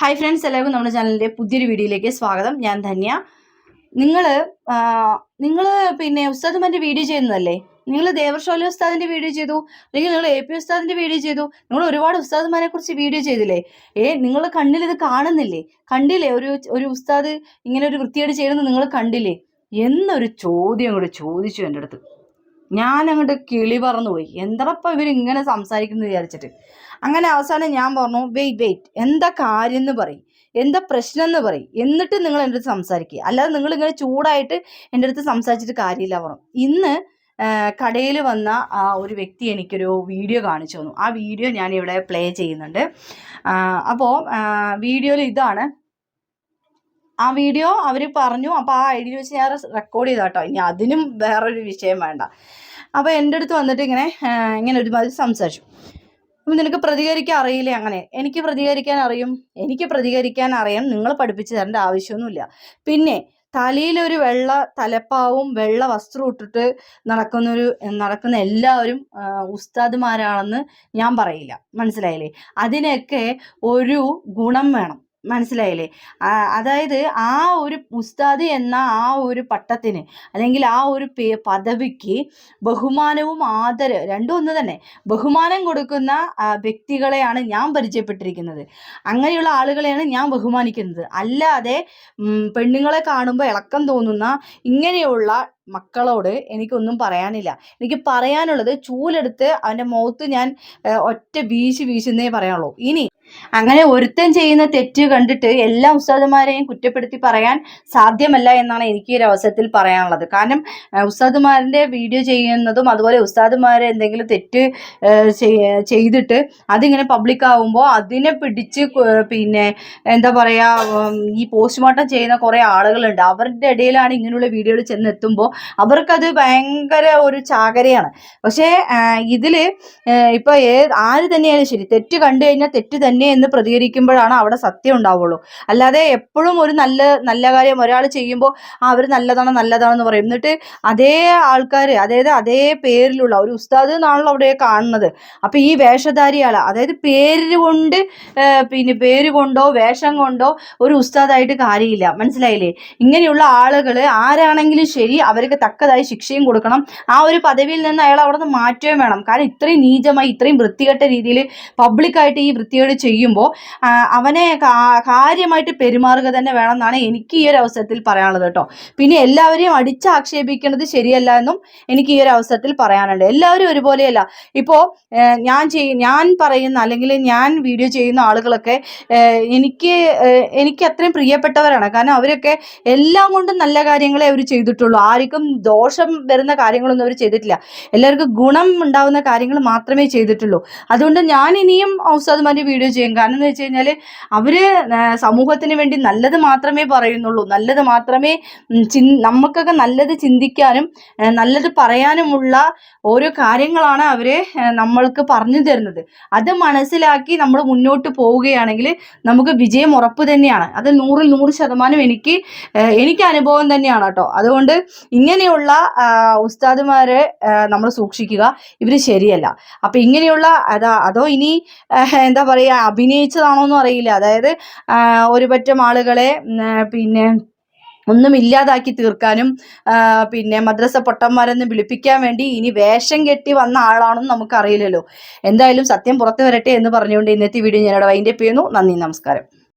Hi friends എല്ലാവർക്കും നമ്മുടെ ചാനലിന്റെ പുതിയൊരു വീഡിയോയിലേക്ക് സ്വാഗതം. ഞാൻ ധന്യ. നിങ്ങൾ നിങ്ങൾ പിന്നെ ഉസ്താദുമാന്റെ വീഡിയോ ചെയ്യുന്നതല്ലേ? നിങ്ങൾ ദേവർഷോല ഉസ്താദിന്റെ വീഡിയോ ചെയ്തു? അല്ലെങ്കിൽ നിങ്ങൾ എ പി ഉസ്താദിന്റെ വീഡിയോ ചെയ്തു? നിങ്ങൾ ഒരുപാട് ഉസ്താദുമാരെ കുറിച്ച് വീഡിയോ ചെയ്തില്ലേ? ഏ നിങ്ങൾ കണ്ണിൽ ഇത് കാണുന്നില്ലേ? കണ്ടില്ലേ? ഒരു ഒരു ഉസ്താദ് ഇങ്ങനെ ഒരു വൃത്തിയായിട്ട് ചെയ്യുന്നത് നിങ്ങൾ കണ്ടില്ലേ? എന്നൊരു ചോദ്യം കൂടെ ചോദിച്ചു എന്റെ അടുത്ത്. ഞാൻ അങ്ങോട്ട് കിളി പറന്നു പോയി എന്തടപ്പം ഇവർ ഇങ്ങനെ സംസാരിക്കുന്നു വിചാരിച്ചിട്ട്? അങ്ങനെ അവസാനം ഞാൻ പറഞ്ഞു വെയിറ്റ് വെയിറ്റ് എന്താ കാര്യം എന്ന് പറയും. എന്താ പ്രശ്നം എന്ന് പറയും. എന്നിട്ട് നിങ്ങൾ എന്റെ അടുത്ത് സംസാരിക്കുക അല്ലാതെ നിങ്ങൾ ഇങ്ങനെ ചൂടായിട്ട് എന്റെ അടുത്ത് സംസാരിച്ചിട്ട് കാര്യമില്ല പറഞ്ഞു. ഇന്ന് കടയിൽ വന്ന ആ ഒരു വ്യക്തി എനിക്കൊരു വീഡിയോ കാണിച്ചു തന്നു. ആ വീഡിയോ ഞാൻ ഇവിടെ പ്ലേ ചെയ്യുന്നുണ്ട്. അപ്പോൾ വീഡിയോയിൽ ഇതാണ്. ആ വീഡിയോ അവർ പറഞ്ഞു അപ്പോൾ ആ ഐ ഡി വെച്ച് ഞാൻ റെക്കോർഡ് ചെയ്താട്ടോ. ഇനി അതിനും വേറൊരു വിഷയം വേണ്ട. അപ്പോൾ എന്റെ അടുത്ത് വന്നിട്ട് ഇങ്ങനെ ഇങ്ങനെ ഒരുമാതിരി സംസാരിച്ചു. അപ്പം നിനക്ക് പ്രതികരിക്കാൻ അറിയില്ലേ അങ്ങനെ? എനിക്ക് പ്രതികരിക്കാൻ അറിയും. എനിക്ക് പ്രതികരിക്കാൻ അറിയാം. നിങ്ങൾ പഠിപ്പിച്ചു തരേണ്ട ആവശ്യമൊന്നുമില്ല. പിന്നെ തലയിലൊരു വെള്ള തലപ്പാവും വെള്ള വസ്ത്രം ഇട്ടിട്ട് നടക്കുന്നൊരു നടക്കുന്ന എല്ലാവരും ഉസ്താദുമാരാണെന്ന് ഞാൻ പറയില്ല. മനസ്സിലായില്ലേ? അതിനൊക്കെ ഒരു ഗുണം വേണം. മനസ്സിലായില്ലേ? അതായത് ആ ഒരു ഉസ്താദ് എന്ന ആ ഒരു പട്ടത്തിന് അല്ലെങ്കിൽ ആ ഒരു പദവിക്ക് ബഹുമാനവും ആദര രണ്ടും ഒന്ന് തന്നെ ബഹുമാനം കൊടുക്കുന്ന വ്യക്തികളെയാണ് ഞാൻ പരിചയപ്പെട്ടിരിക്കുന്നത്. അങ്ങനെയുള്ള ആളുകളെയാണ് ഞാൻ ബഹുമാനിക്കുന്നത്. അല്ലാതെ പെണ്ണുങ്ങളെ കാണുമ്പോൾ ഇളക്കം തോന്നുന്ന ഇങ്ങനെയുള്ള മക്കളോട് എനിക്കൊന്നും പറയാനില്ല. എനിക്ക് പറയാനുള്ളത് ചൂലെടുത്ത് അവന്റെ മുഖത്ത് ഞാൻ ഒറ്റ വീശി വീശുന്നേ പറയാനുള്ളൂ. ഇനി അങ്ങനെ ഒരുത്തൻ ചെയ്യുന്ന തെറ്റ് കണ്ടിട്ട് എല്ലാ ഉസ്താദുമാരെയും കുറ്റപ്പെടുത്തി പറയാൻ സാധ്യമല്ല എന്നാണ് എനിക്ക് ഒരു അവസരത്തിൽ പറയാനുള്ളത്. കാരണം ഉസ്താദുമാരിന്റെ വീഡിയോ ചെയ്യുന്നതും അതുപോലെ ഉസ്താദുമാരെ എന്തെങ്കിലും തെറ്റ് ചെയ്തിട്ട് അതിങ്ങനെ പബ്ലിക് ആവുമ്പോൾ അതിനെ പിടിച്ച് പിന്നെ എന്താ പറയുക ഈ പോസ്റ്റ്മോർട്ടം ചെയ്യുന്ന കുറേ ആളുകളുണ്ട്. അവരുടെ ഇടയിലാണ് ഇങ്ങനെയുള്ള വീഡിയോകൾ ചെന്നെത്തുമ്പോൾ അവർക്കത് ഭയങ്കര ഒരു ചാകരയാണ്. പക്ഷേ ഇതിൽ ഇപ്പോൾ ഏ ആര് തന്നെയാണ് ശരി തെറ്റ് കണ്ടു കഴിഞ്ഞാൽ തെറ്റ് തന്നെ എന്ന് പ്രതികരിക്കുമ്പോഴാണ് അവിടെ സത്യം ഉണ്ടാവുള്ളൂ. അല്ലാതെ എപ്പോഴും ഒരു നല്ല നല്ല കാര്യം ഒരാൾ ചെയ്യുമ്പോൾ അവർ നല്ലതാണ് നല്ലതാണെന്ന് പറയും. എന്നിട്ട് അതേ ആൾക്കാർ അതായത് അതേ പേരിലുള്ള ഒരു ഉസ്താദ് എന്നാണല്ലോ അവിടെ കാണുന്നത്. അപ്പോൾ ഈ വേഷധാരിയാൾ അതായത് പേര് കൊണ്ട് പിന്നെ പേര് കൊണ്ടോ വേഷം കൊണ്ടോ ഒരു ഉസ്താദായിട്ട് കാര്യമില്ല. മനസ്സിലായില്ലേ? ഇങ്ങനെയുള്ള ആളുകൾ ആരാണെങ്കിലും ശരി അവർക്ക് തക്കതായി ശിക്ഷയും കൊടുക്കണം. ആ ഒരു പദവിയിൽ നിന്ന് അയാൾ അവിടെ നിന്ന് മാറ്റുകയും വേണം. കാരണം ഇത്രയും നീചമായി ഇത്രയും വൃത്തികെട്ട രീതിയിൽ പബ്ലിക്കായിട്ട് ഈ വൃത്തികേട് ചെയ്യുമ്പോൾ അവനെ കാര്യമായിട്ട് പെരുമാറുക തന്നെ വേണം എന്നാണ് എനിക്ക് ഈ ഒരു അവസരത്തിൽ പറയാനുള്ളത് കേട്ടോ. പിന്നെ എല്ലാവരെയും അടിച്ചാക്ഷേപിക്കുന്നത് ശരിയല്ല എന്നും എനിക്ക് ഈ ഒരു അവസരത്തിൽ പറയാനുണ്ട്. എല്ലാവരും ഒരുപോലെയല്ല. ഇപ്പോൾ ഞാൻ ചെയ്യ ഞാൻ പറയുന്ന അല്ലെങ്കിൽ ഞാൻ വീഡിയോ ചെയ്യുന്ന ആളുകളൊക്കെ എനിക്ക് എനിക്ക് അത്രയും പ്രിയപ്പെട്ടവരാണ്. കാരണം അവരൊക്കെ എല്ലാം കൊണ്ടും നല്ല കാര്യങ്ങളെ അവർ ചെയ്തിട്ടുള്ളൂ. ആർക്കും ദോഷം വരുന്ന കാര്യങ്ങളൊന്നും അവർ ചെയ്തിട്ടില്ല. എല്ലാവർക്കും ഗുണം ഉണ്ടാവുന്ന കാര്യങ്ങൾ മാത്രമേ ചെയ്തിട്ടുള്ളൂ. അതുകൊണ്ട് ഞാൻ ഇനിയും ഔസാദുമാരുടെ വീഡിയോ ചെയ്യും. കാരണം എന്ന് വെച്ച് കഴിഞ്ഞാൽ അവർ സമൂഹത്തിന് വേണ്ടി നല്ലത് മാത്രമേ പറയുന്നുള്ളൂ. നല്ലത് മാത്രമേ നമുക്കൊക്കെ നല്ലത് ചിന്തിക്കാനും നല്ലത് പറയാനുമുള്ള ഓരോ കാര്യങ്ങളാണ് അവർ നമ്മൾക്ക് പറഞ്ഞു തരുന്നത്. അത് മനസ്സിലാക്കി നമ്മൾ മുന്നോട്ട് പോവുകയാണെങ്കിൽ നമുക്ക് വിജയം ഉറപ്പ് തന്നെയാണ്. അത് നൂറിൽ നൂറ് ശതമാനം എനിക്ക് എനിക്ക് അനുഭവം തന്നെയാണ് കേട്ടോ. അതുകൊണ്ട് ഇങ്ങനെയുള്ള ഉസ്താദുമാരെ നമ്മൾ സൂക്ഷിക്കുക. ഇവർ ശരിയല്ല. അപ്പം ഇങ്ങനെയുള്ള അതാ അതോ ഇനി എന്താ പറയുക അഭിനയിച്ചതാണോ എന്നും അറിയില്ല. അതായത് ഒരുപറ്റം ആളുകളെ പിന്നെ ഒന്നും ഇല്ലാതാക്കി തീർക്കാനും പിന്നെ മദ്രസ പൊട്ടന്മാരെന്ന് വിളിപ്പിക്കാൻ വേണ്ടി ഇനി വേഷം കെട്ടി വന്ന ആളാണെന്ന് നമുക്കറിയില്ലല്ലോ. എന്തായാലും സത്യം പുറത്തു വരട്ടെ എന്ന് പറഞ്ഞുകൊണ്ട് ഇന്നത്തെ വീഡിയോ ഞാനിവിടെ വൈൻഡപ്പ് ചെയ്യുന്നു. നന്ദി നമസ്കാരം.